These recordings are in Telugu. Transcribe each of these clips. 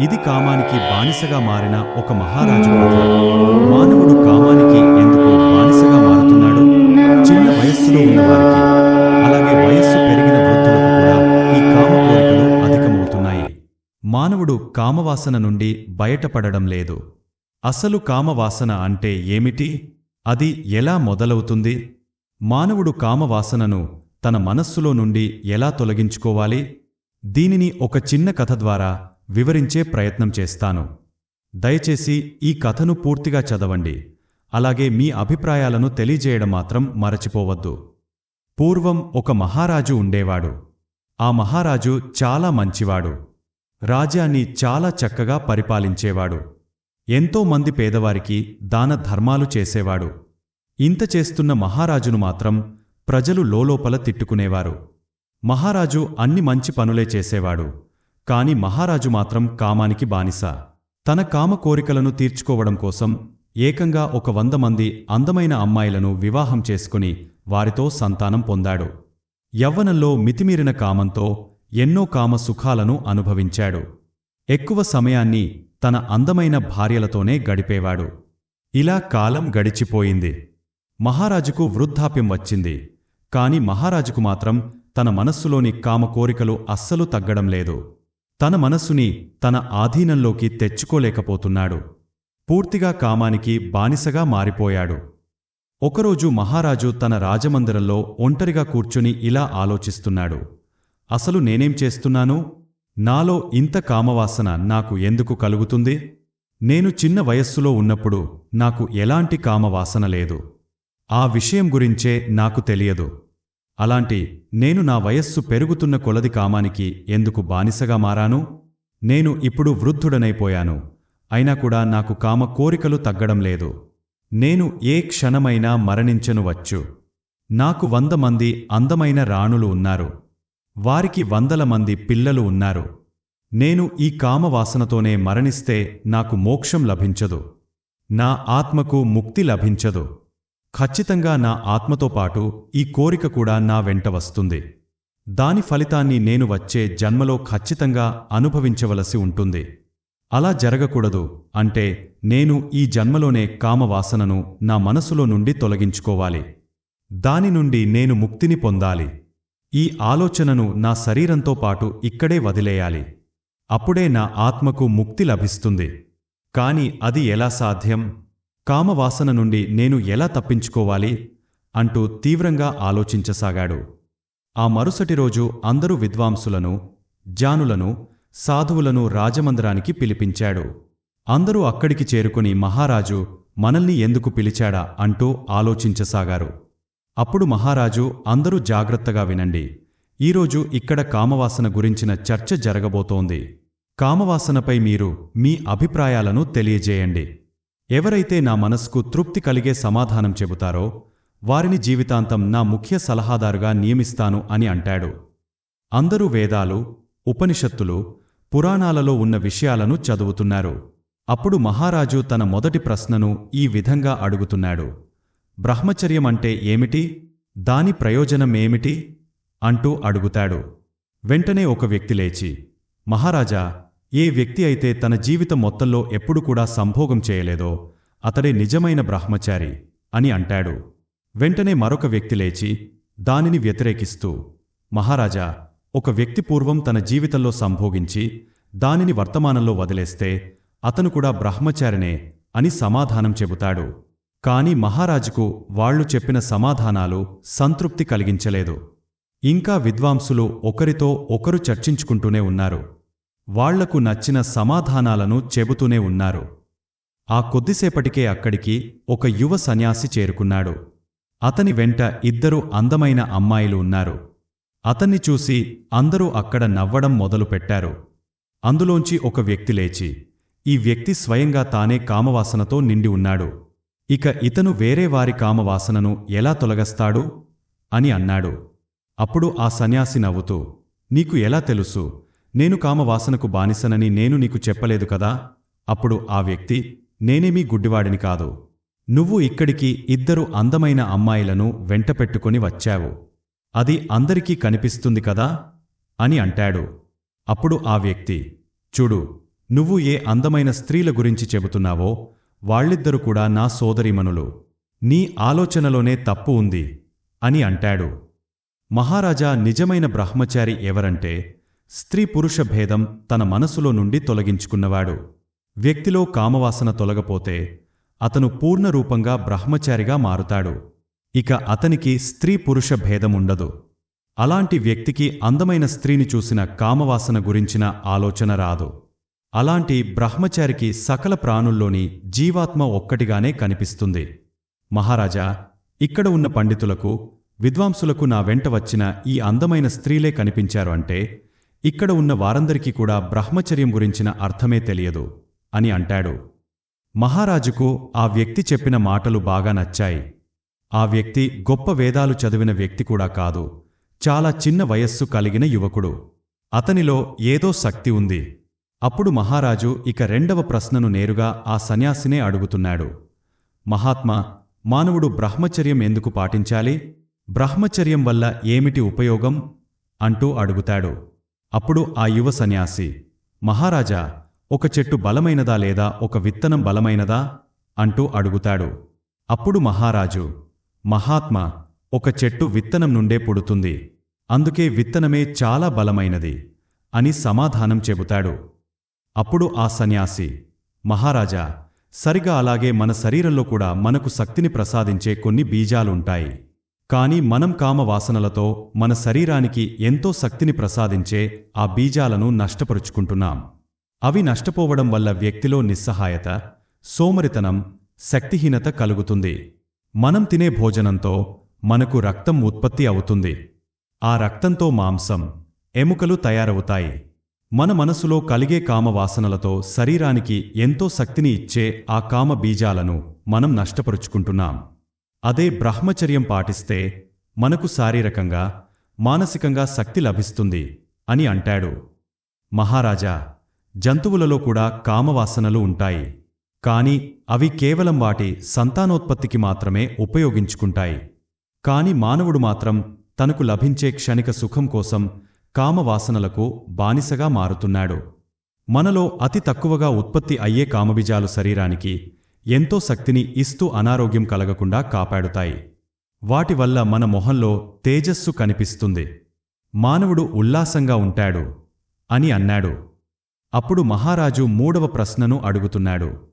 ఇది కామానికి బానిసగా మారిన ఒక మహారాజు కథ. మానవుడు కామానికి ఎందుకు బానిసగా మారుతున్నాడు? చిన్న వయస్సులో ఉన్నవారికి. అలాగే వయస్సు పెరిగిన వృద్ధులకు కూడా ఈ కామ కోరికలు అధికమవుతున్నాయి. మానవుడు కామవాసన నుండి బయటపడడం లేదు. అసలు కామవాసన అంటే ఏమిటి? అది ఎలా మొదలవుతుంది? మానవుడు కామవాసనను తన మనస్సులో నుండి ఎలా తొలగించుకోవాలి? దీనిని ఒక చిన్న కథ ద్వారా వివరించే ప్రయత్నం చేస్తాను. దయచేసి ఈ కథను పూర్తిగా చదవండి. అలాగే మీ అభిప్రాయాలను తెలియజేయడం మాత్రం మరచిపోవద్దు. పూర్వం ఒక మహారాజు ఉండేవాడు. ఆ మహారాజు చాలా మంచివాడు. రాజ్యాన్ని చాలా చక్కగా పరిపాలించేవాడు. ఎంతోమంది పేదవారికి దాన ధర్మాలు చేసేవాడు. ఇంత చేస్తున్న మహారాజును మాత్రం ప్రజలు లోలోపల తిట్టుకునేవారు. మహారాజు అన్ని మంచి పనులే చేసేవాడు. కాని మహారాజు మాత్రం కామానికి బానిస. తన కామ కోరికలను తీర్చుకోవడం కోసం ఏకంగా ఒక వంద మంది అందమైన అమ్మాయిలను వివాహం చేసుకుని వారితో సంతానం పొందాడు. యవ్వనంలో మితిమీరిన కామంతో ఎన్నో కామ సుఖాలను అనుభవించాడు. ఎక్కువ సమయాన్ని తన అందమైన భార్యలతోనే గడిపేవాడు. ఇలా కాలం గడిచిపోయింది. మహారాజుకు వృద్ధాప్యం వచ్చింది. కాని మహారాజుకు మాత్రం తన మనస్సులోని కామ కోరికలు అస్సలు తగ్గడం లేదు. తన మనస్సుని తన ఆధీనంలోకి తెచ్చుకోలేకపోతున్నాడు. పూర్తిగా కామానికి బానిసగా మారిపోయాడు. ఒకరోజు మహారాజు తన రాజమందిరంలో ఒంటరిగా కూర్చుని ఇలా ఆలోచిస్తున్నాడు. అసలు నేనేం చేస్తున్నాను? నాలో ఇంత కామవాసన నాకు ఎందుకు కలుగుతుంది? నేను చిన్న వయస్సులో ఉన్నప్పుడు నాకు ఎలాంటి కామవాసన లేదు. ఆ విషయం గురించే నాకు తెలియదు. అలాంటి నేను నా వయస్సు పెరుగుతున్న కొలది కామానికి ఎందుకు బానిసగా మారాను? నేను ఇప్పుడు వృద్ధుడనైపోయాను. అయినా కూడా నాకు కామ కోరికలు తగ్గడం లేదు. నేను ఏ క్షణమైనా మరణించనువచ్చు నాకు వంద మంది అందమైన రాణులు ఉన్నారు. వారికి వందల మంది పిల్లలు ఉన్నారు. నేను ఈ కామవాసనతోనే మరణిస్తే నాకు మోక్షం లభించదు. నా ఆత్మకు ముక్తి లభించదు. ఖచ్చితంగా నా ఆత్మతో పాటు ఈ కోరిక కూడా నా వెంట వస్తుంది. దాని ఫలితాన్ని నేను వచ్చే జన్మలో ఖచ్చితంగా అనుభవించవలసి ఉంటుంది. అలా జరగకూడదు అంటే నేను ఈ జన్మలోనే కామవాసనను నా మనసులో నుండి తొలగించుకోవాలి. దాని నుండి నేను ముక్తిని పొందాలి. ఈ ఆలోచనను నా శరీరంతో పాటు ఇక్కడే వదిలేయాలి. అప్పుడే నా ఆత్మకు ముక్తి లభిస్తుంది. కాని అది ఎలా సాధ్యం? కామవాసన నుండి నేను ఎలా తప్పించుకోవాలి? అంటూ తీవ్రంగా ఆలోచించసాగాడు. ఆ మరుసటి రోజు అందరూ విద్వాంసులను జానులను సాధువులను రాజమందిరానికి పిలిపించాడు. అందరూ అక్కడికి చేరుకుని మహారాజు మనల్ని ఎందుకు పిలిచాడా అంటూ ఆలోచించసాగారు. అప్పుడు మహారాజు అందరూ జాగ్రత్తగా వినండి. ఈరోజు ఇక్కడ కామవాసన గురించిన చర్చ జరగబోతోంది. కామవాసనపై మీరు మీ అభిప్రాయాలను తెలియజేయండి. ఎవరైతే నా మనస్కు తృప్తి కలిగే సమాధానం చెబుతారో వారిని జీవితాంతం నా ముఖ్య సలహాదారుగా నియమిస్తాను అని అంటాడు. అందరూ వేదాలు ఉపనిషత్తులు పురాణాలలో ఉన్న విషయాలను చదువుతున్నారు. అప్పుడు మహారాజు తన మొదటి ప్రశ్నను ఈ విధంగా అడుగుతున్నాడు. బ్రహ్మచర్యం అంటే ఏమిటి? దాని ప్రయోజనమేమిటి? అంటూ అడుగుతాడు. వెంటనే ఒక వ్యక్తి లేచి మహారాజా ఏ వ్యక్తి అయితే తన జీవితం మొత్తంలో ఎప్పుడు కూడా సంభోగం చేయలేదో అతడే నిజమైన బ్రహ్మచారి అని అంటాడు. వెంటనే మరొక వ్యక్తి లేచి దానిని వ్యతిరేకిస్తూ మహారాజా ఒక వ్యక్తి పూర్వం తన జీవితంలో సంభోగించి దానిని వర్తమానంలో వదిలేస్తే అతను కూడా బ్రహ్మచారినే అని సమాధానం చెబుతాడు. కాని మహారాజుకు వాళ్ళు చెప్పిన సమాధానాలు సంతృప్తి కలిగించలేదు. ఇంకా విద్వాంసులు ఒకరితో ఒకరు చర్చించుకుంటూనే ఉన్నారు. వాళ్ళకు నచ్చిన సమాధానాలను చెబుతూనే ఉన్నారు. ఆ కొద్దిసేపటికే అక్కడికి ఒక యువ సన్యాసి చేరుకున్నాడు. అతని వెంట ఇద్దరు అందమైన అమ్మాయిలు ఉన్నారు. అతన్ని చూసి అందరూ అక్కడ నవ్వడం మొదలుపెట్టారు. అందులోంచి ఒక వ్యక్తి లేచి ఈ వ్యక్తి స్వయంగా తానే కామవాసనతో నిండి ఉన్నాడు. ఇక ఇతను వేరే వారి కామవాసనను ఎలా తొలగస్తాడు? అని అన్నాడు. అప్పుడు ఆ సన్యాసి నవ్వుతూ నీకు ఎలా తెలుసు? నేను కామవాసనకు బానిసనని నేను నీకు చెప్పలేదు కదా? అప్పుడు ఆ వ్యక్తి నేనేమీ గుడ్డివాడిని కాదు. నువ్వు ఇక్కడికి ఇద్దరు అందమైన అమ్మాయిలను వెంటపెట్టుకుని వచ్చావు. అది అందరికీ కనిపిస్తుంది కదా? అని అంటాడు. అప్పుడు ఆ వ్యక్తి చూడు నువ్వు ఏ అందమైన స్త్రీల గురించి చెబుతున్నావో వాళ్ళిద్దరు కూడా నా సోదరిమనులు నీ ఆలోచనలోనే తప్పు ఉంది అని అంటాడు. మహారాజా నిజమైన బ్రహ్మచారి ఎవరంటే స్త్రీ పురుష భేదం తన మనసులో నుండి తొలగించుకున్నవాడు. వ్యక్తిలో కామవాసన తొలగపోతే అతను పూర్ణరూపంగా బ్రహ్మచారిగా మారుతాడు. ఇక అతనికి స్త్రీ పురుష భేదముండదు అలాంటి వ్యక్తికి అందమైన స్త్రీని చూసిన కామవాసన గురించిన ఆలోచన రాదు. అలాంటి బ్రహ్మచారికి సకల ప్రాణుల్లోని జీవాత్మ ఒక్కటిగానే కనిపిస్తుంది. మహారాజా ఇక్కడ ఉన్న పండితులకు విద్వాంసులకు నా వెంట వచ్చిన ఈ అందమైన స్త్రీలే కనిపించారు అంటే ఇక్కడ ఉన్న వారందరికీ కూడా బ్రహ్మచర్యం గురించిన అర్థమే తెలియదు అని అంటాడు. మహారాజుకు ఆ వ్యక్తి చెప్పిన మాటలు బాగా నచ్చాయి. ఆ వ్యక్తి గొప్ప వేదాలు చదివిన వ్యక్తి కూడా కాదు. చాలా చిన్న వయస్సు కలిగిన యువకుడు. అతనిలో ఏదో శక్తి ఉంది. అప్పుడు మహారాజు ఇక రెండవ ప్రశ్నను నేరుగా ఆ సన్యాసినే అడుగుతున్నాడు. మహాత్మా మానవుడు బ్రహ్మచర్యం ఎందుకు పాటించాలి? బ్రహ్మచర్యం వల్ల ఏమిటి ఉపయోగం? అంటూ అడుగుతాడు. అప్పుడు ఆ యువ సన్యాసి మహారాజా ఒక చెట్టు బలమైనదా లేదా? ఒక విత్తనం బలమైనదా? అంటూ అడుగుతాడు. అప్పుడు మహారాజు మహాత్మా ఒక చెట్టు విత్తనం నుండే పుడుతుంది. అందుకే విత్తనమే చాలా బలమైనది అని సమాధానం చెబుతాడు. అప్పుడు ఆ సన్యాసి మహారాజా సరిగా అలాగే మన శరీరంలో కూడా మనకు శక్తిని ప్రసాదించే కొన్ని బీజాలుంటాయి. కాని మనం కామవాసనలతో మన శరీరానికి ఎంతో శక్తిని ప్రసాదించే ఆ బీజాలను నష్టపరుచుకుంటున్నాం. అవి నష్టపోవడం వల్ల వ్యక్తిలో నిస్సహాయత సోమరితనం శక్తిహీనత కలుగుతుంది. మనం తినే భోజనంతో మనకు రక్తం ఉత్పత్తి అవుతుంది. ఆ రక్తంతో మాంసం ఎముకలు తయారవుతాయి. మన మనసులో కలిగే కామవాసనలతో శరీరానికి ఎంతో శక్తిని ఇచ్చే ఆ కామ బీజాలను మనం నష్టపరుచుకుంటున్నాం. అదే బ్రహ్మచర్యం పాటిస్తే మనకు శారీరకంగా మానసికంగా శక్తి లభిస్తుంది అని అంటాడు. మహారాజా జంతువులలో కూడా కామవాసనలు ఉంటాయి. కాని అవి కేవలం వాటి సంతానోత్పత్తికి మాత్రమే ఉపయోగించుకుంటాయి. కాని మానవుడు మాత్రం తనకు లభించే క్షణిక సుఖం కోసం కామవాసనలకు బానిసగా మారుతున్నాడు. మనలో అతి తక్కువగా ఉత్పత్తి అయ్యే కామబీజాలు శరీరానికి ఎంతో శక్తిని ఇస్తూ అనారోగ్యం కలగకుండా కాపాడుతాయి. వాటి వల్ల మన మొహంలో తేజస్సు కనిపిస్తుంది. మానవుడు ఉల్లాసంగా ఉంటాడు అని అన్నాడు. అప్పుడు మహారాజు మూడవ ప్రశ్నను అడుగుతున్నాడు.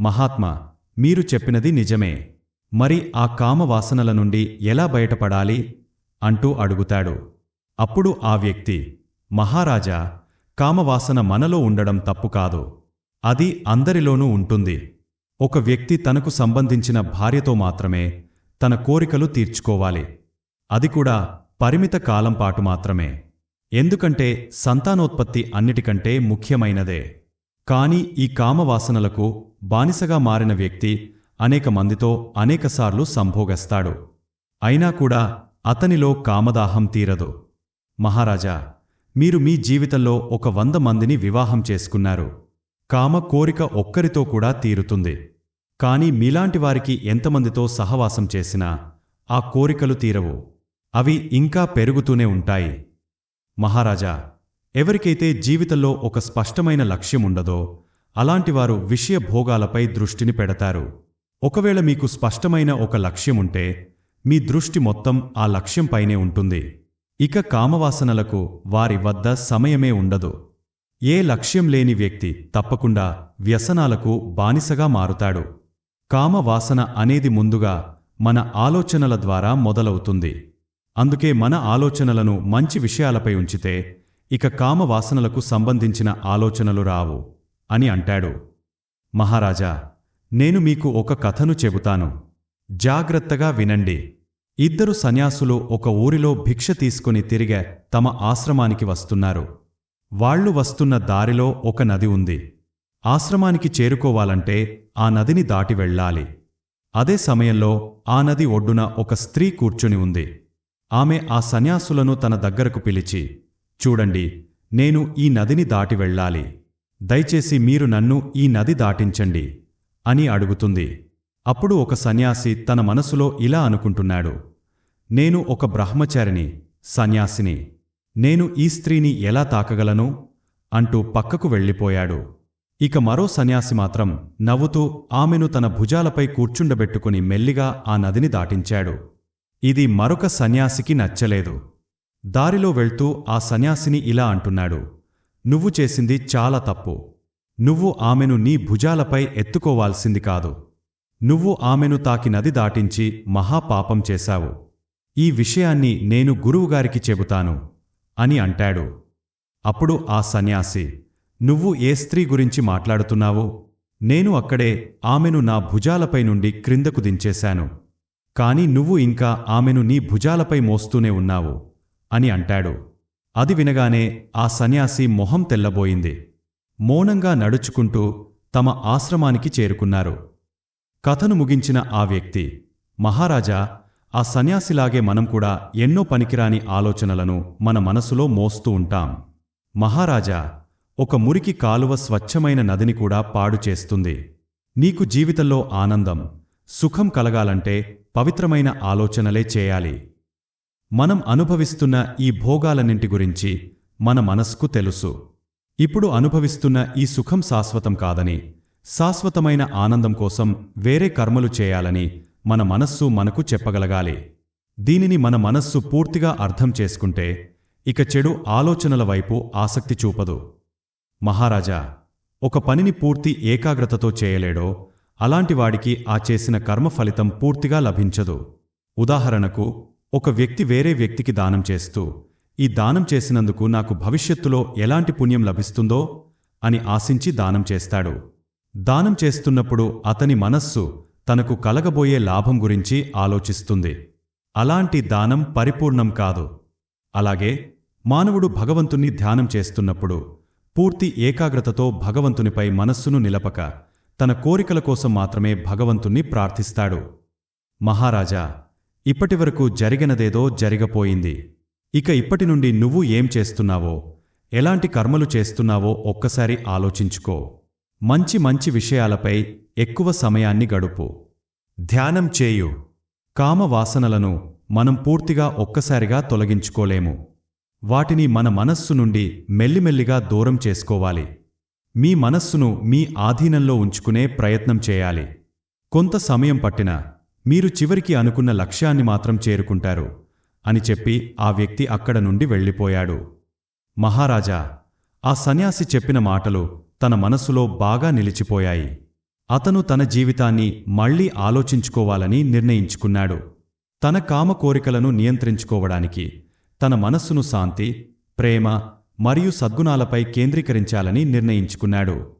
మహాత్మా మీరు చెప్పినది నిజమే. మరి ఆ కామవాసనల నుండి ఎలా బయటపడాలి? అంటూ అడుగుతాడు. అప్పుడు ఆ వ్యక్తి మహారాజా కామవాసన మనలో ఉండడం తప్పు కాదు. అది అందరిలోనూ ఉంటుంది. ఒక వ్యక్తి తనకు సంబంధించిన భార్యతో మాత్రమే తన కోరికలు తీర్చుకోవాలి. అది కూడా పరిమిత కాలం పాటు మాత్రమే. ఎందుకంటే సంతానోత్పత్తి అన్నిటికంటే ముఖ్యమైనదే. కాని ఈ కామవాసనలకు బానిసగా మారిన వ్యక్తి అనేక మందితో అనేకసార్లు సంభోగస్తాడు. అయినా కూడా అతనిలో కామదాహం తీరదు. మహారాజా మీరు మీ జీవితంలో ఒక వంద మందిని వివాహం చేసుకున్నారు. కామ కోరిక ఒక్కరితో కూడా తీరుతుంది. కాని మీలాంటి వారికి ఎంతమందితో సహవాసం చేసినా ఆ కోరికలు తీరవు. అవి ఇంకా పెరుగుతూనే ఉంటాయి. మహారాజా ఎవరికైతే జీవితంలో ఒక స్పష్టమైన లక్ష్యం ఉండదో అలాంటివారు విషయ భోగాలపై దృష్టిని పెడతారు. ఒకవేళ మీకు స్పష్టమైన ఒక లక్ష్యముంటే మీ దృష్టి మొత్తం ఆ లక్ష్యంపైనే ఉంటుంది. ఇక కామవాసనలకు వారి వద్ద సమయమే ఉండదు. ఏ లక్ష్యం లేని వ్యక్తి తప్పకుండా వ్యసనాలకు బానిసగా మారుతాడు. కామవాసన అనేది ముందుగా మన ఆలోచనల ద్వారా మొదలవుతుంది. అందుకే మన ఆలోచనలను మంచి విషయాలపై ఉంచితే ఇక కామవాసనలకు సంబంధించిన ఆలోచనలు రావు అని అంటాడు. మహారాజా నేను మీకు ఒక కథను చెబుతాను. జాగ్రత్తగా వినండి. ఇద్దరు సన్యాసులు ఒక ఊరిలో భిక్ష తీసుకుని తిరిగే తమ ఆశ్రమానికి వస్తున్నారు. వాళ్ళు వస్తున్న దారిలో ఒక నది ఉంది. ఆశ్రమానికి చేరుకోవాలంటే ఆ నదిని దాటి వెళ్ళాలి. అదే సమయంలో ఆ నది ఒడ్డున ఒక స్త్రీ కూర్చుని ఉంది. ఆమె ఆ సన్యాసులను తన దగ్గరకు పిలిచి చూడండి నేను ఈ నదిని దాటి వెళ్ళాలి. దయచేసి మీరు నన్ను ఈ నది దాటించండి అని అడుగుతుంది. అప్పుడు ఒక సన్యాసి తన మనసులో ఇలా అనుకుంటున్నాడు. నేను ఒక బ్రహ్మచారిని సన్యాసిని. నేను ఈ స్త్రీని ఎలా తాకగలను? అంటూ పక్కకు వెళ్ళిపోయాడు. ఇక మరో సన్యాసి మాత్రం నవ్వుతూ ఆమెను తన భుజాలపై కూర్చుండబెట్టుకుని మెల్లిగా ఆ నదిని దాటించాడు. ఇది మరొక సన్యాసికి నచ్చలేదు. దారిలో వెళ్తూ ఆ సన్యాసిని ఇలా అంటున్నాడు. నువ్వు చేసింది చాలా తప్పు. నువ్వు ఆమెను నీ భుజాలపై ఎత్తుకోవాల్సింది కాదు. నువ్వు ఆమెను తాకి నది దాటించి మహాపాపం చేశావు. ఈ విషయాన్ని నేను గురువుగారికి చెబుతాను. అని అంటాడు. అప్పుడు ఆ సన్యాసి నువ్వు ఏ స్త్రీ గురించి మాట్లాడుతున్నావో? నేను అక్కడే ఆమెను నా భుజాలపై నుండి క్రిందకు దించేశాను. కాని నువ్వు ఇంకా ఆమెను నీ భుజాలపై మోస్తూనే ఉన్నావు అని అంటాడు. అది వినగానే ఆ సన్యాసి మొహం తెల్లబోయింది. మౌనంగా నడుచుకుంటూ తమ ఆశ్రమానికి చేరుకున్నారు. కథను ముగించిన ఆ వ్యక్తి మహారాజా ఆ సన్యాసిలాగే మనం కూడా ఎన్నో పనికిరాని ఆలోచనలను మన మనసులో మోస్తూ ఉంటాం. మహారాజా ఒక మురికి కాలువ స్వచ్ఛమైన నదిని కూడా పాడు చేస్తుంది. నీకు జీవితంలో ఆనందం సుఖం కలగాలంటే పవిత్రమైన ఆలోచనలే చేయాలి. మనం అనుభవిస్తున్న ఈ భోగాలన్నింటి గురించి మన మనస్కు తెలుసు. ఇప్పుడు అనుభవిస్తున్న ఈ సుఖం శాశ్వతం కాదని శాశ్వతమైన ఆనందం కోసం వేరే కర్మలు చేయాలని మన మనస్సు మనకు చెప్పగలగాలి. దీనిని మన మనస్సు పూర్తిగా అర్థం చేసుకుంటే ఇక చెడు ఆలోచనల వైపు ఆసక్తి చూపదు. మహారాజా ఒక పనిని పూర్తి ఏకాగ్రతతో చేయలేడో అలాంటివాడికి ఆ చేసిన కర్మ ఫలితం పూర్తిగా లభించదు. ఉదాహరణకు ఒక వ్యక్తి వేరే వ్యక్తికి దానం చేస్తూ ఈ దానం చేసినందుకు నాకు భవిష్యత్తులో ఎలాంటి పుణ్యం లభిస్తుందో? అని ఆశించి దానం చేస్తాడు. దానం చేస్తున్నప్పుడు అతని మనస్సు తనకు కలగబోయే లాభం గురించి ఆలోచిస్తుంది. అలాంటి దానం పరిపూర్ణం కాదు. అలాగే మానవుడు భగవంతుణ్ణి ధ్యానం చేస్తున్నప్పుడు పూర్తి ఏకాగ్రతతో భగవంతునిపై మనస్సును నిలపక తన కోరికల కోసం మాత్రమే భగవంతుణ్ణి ప్రార్థిస్తాడు. మహారాజా ఇప్పటివరకు జరిగినదేదో జరిగపోయింది. ఇక ఇప్పటి నుండి నువ్వు ఏం చేస్తున్నావో ఎలాంటి కర్మలు చేస్తున్నావో ఒక్కసారి ఆలోచించుకో. మంచి మంచి విషయాలపై ఎక్కువ సమయాన్ని గడుపు. ధ్యానం చేయు. కామవాసనలను మనం పూర్తిగా ఒక్కసారిగా తొలగించుకోలేము. వాటిని మన మనస్సు నుండి మెల్లిమెల్లిగా దూరం చేసుకోవాలి. మీ మనస్సును మీ ఆధీనంలో ఉంచుకునే ప్రయత్నం చేయాలి. కొంత సమయం పట్టినా మీరు చివరికి అనుకున్న లక్ష్యాన్ని మాత్రం చేరుకుంటారు అని చెప్పి ఆ వ్యక్తి అక్కడ నుండి వెళ్ళిపోయాడు. మహారాజా ఆ సన్యాసి చెప్పిన మాటలు తన మనస్సులో బాగా నిలిచిపోయాయి. అతను తన జీవితాన్ని మళ్ళీ ఆలోచించుకోవాలని నిర్ణయించుకున్నాడు. తన కామ కోరికలను నియంత్రించుకోవడానికి తన మనస్సును శాంతి ప్రేమ మరియు సద్గుణాలపై కేంద్రీకరించాలని నిర్ణయించుకున్నాడు.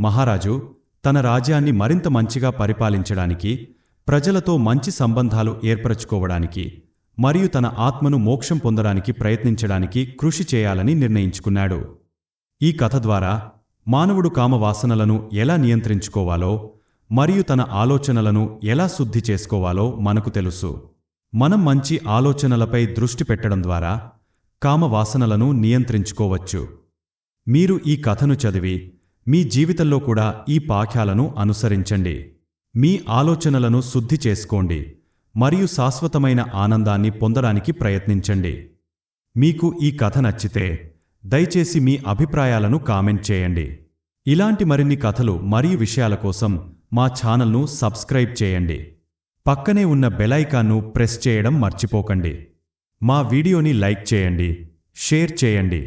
మహారాజు తన రాజ్యాన్ని మరింత మంచిగా పరిపాలించడానికి ప్రజలతో మంచి సంబంధాలు ఏర్పరచుకోవడానికి మరియు తన ఆత్మను మోక్షం పొందడానికి ప్రయత్నించడానికి కృషి చేయాలని నిర్ణయించుకున్నాడు. ఈ కథ ద్వారా మానవుడు కామవాసనలను ఎలా నియంత్రించుకోవాలో మరియు తన ఆలోచనలను ఎలా శుద్ధి చేసుకోవాలో మనకు తెలుసు. మనం మంచి ఆలోచనలపై దృష్టి పెట్టడం ద్వారా కామవాసనలను నియంత్రించుకోవచ్చు. మీరు ఈ కథను చదివి మీ జీవితంలో కూడా ఈ పాఠ్యాలను అనుసరించండి. మీ ఆలోచనలను శుద్ధి చేసుకోండి మరియు శాశ్వతమైన ఆనందాన్ని పొందడానికి ప్రయత్నించండి. మీకు ఈ కథ నచ్చితే దయచేసి మీ అభిప్రాయాలను కామెంట్ చేయండి. ఇలాంటి మరిన్ని కథలు మరియు విషయాల కోసం మా ఛానల్ను సబ్స్క్రైబ్ చేయండి. పక్కనే ఉన్న బెలైకాన్ను ప్రెస్ చేయడం మర్చిపోకండి. మా వీడియోని లైక్ చేయండి షేర్ చేయండి.